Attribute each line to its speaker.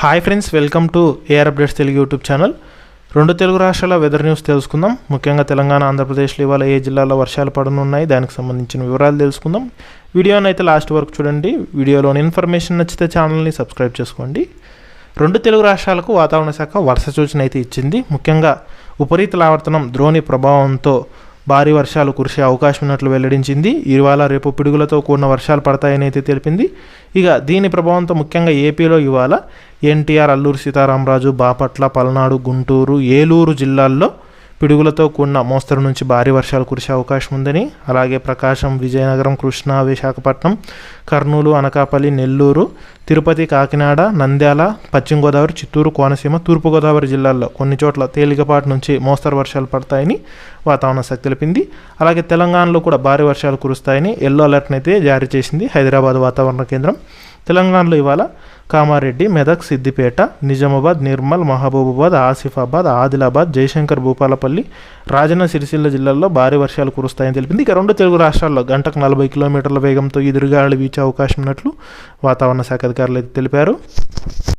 Speaker 1: Hi friends welcome to AR updates Telugu YouTube channel రెండు తెలుగు రాష్ట్రాల weather news తెలుసుకుందాం. ముఖ్యంగా తెలంగాణ ఆంధ్రప్రదేశ్లో ఇవాళ ఏ జిల్లాలో వర్షాలు పడనున్నాయి దానికి సంబంధించిన వివరాలు తెలుసుకుందాం. వీడియోని అయితే లాస్ట్ వరకు చూడండి. వీడియోలోని ఇన్ఫర్మేషన్ నచ్చితే ఛానల్ని సబ్స్క్రైబ్ చేసుకోండి. రెండు తెలుగు రాష్ట్రాలకు వాతావరణ శాఖ వర్ష సూచన అయితే ఇచ్చింది. ముఖ్యంగా ఉపరీతల ఆవర్తనం ద్రోణి ప్రభావంతో భారీ వర్షాలు కురిసే అవకాశం ఉన్నట్లు వెల్లడించింది. ఇవాళ రేపు పిడుగులతో కూడిన వర్షాలు పడతాయని అయితే తెలిపింది. ఇక దీని ప్రభావంతో ముఖ్యంగా ఏపీలో ఇవాళ ఎన్టీఆర్ అల్లూరు సీతారామరాజు బాపట్ల పల్నాడు గుంటూరు ఏలూరు జిల్లాల్లో పిడుగులతో కూడిన మోస్తరు నుంచి భారీ వర్షాలు కురిసే అవకాశం ఉందని అలాగే ప్రకాశం విజయనగరం కృష్ణా విశాఖపట్నం కర్నూలు అనకాపల్లి నెల్లూరు తిరుపతి కాకినాడ నంద్యాల పశ్చిమ గోదావరి చిత్తూరు కోనసీమ తూర్పుగోదావరి జిల్లాల్లో కొన్ని చోట్ల తేలికపాటి నుంచి మోస్తరు వర్షాలు పడతాయని వాతావరణ శాఖ తెలిపింది. అలాగే తెలంగాణలో కూడా భారీ వర్షాలు కురుస్తాయని ఎల్లో అలర్ట్ని అయితే జారీ చేసింది హైదరాబాద్ వాతావరణ కేంద్రం. తెలంగాణలో ఇవాళ కామారెడ్డి మెదక్ సిద్దిపేట నిజామాబాద్ నిర్మల్ మహబూబాబాద్ ఆసిఫాబాద్ ఆదిలాబాద్ జయశంకర్ భూపాలపల్లి రాజన్న సిరిసిల్ల జిల్లాల్లో భారీ వర్షాలు కురుస్తాయని తెలిపింది. ఇక రెండు తెలుగు రాష్ట్రాల్లో గంటకు నలభై కిలోమీటర్ల వేగంతో ఎదురుగాలి వీచే అవకాశం ఉన్నట్లు వాతావరణ శాఖ అధికారులు అయితే తెలిపారు.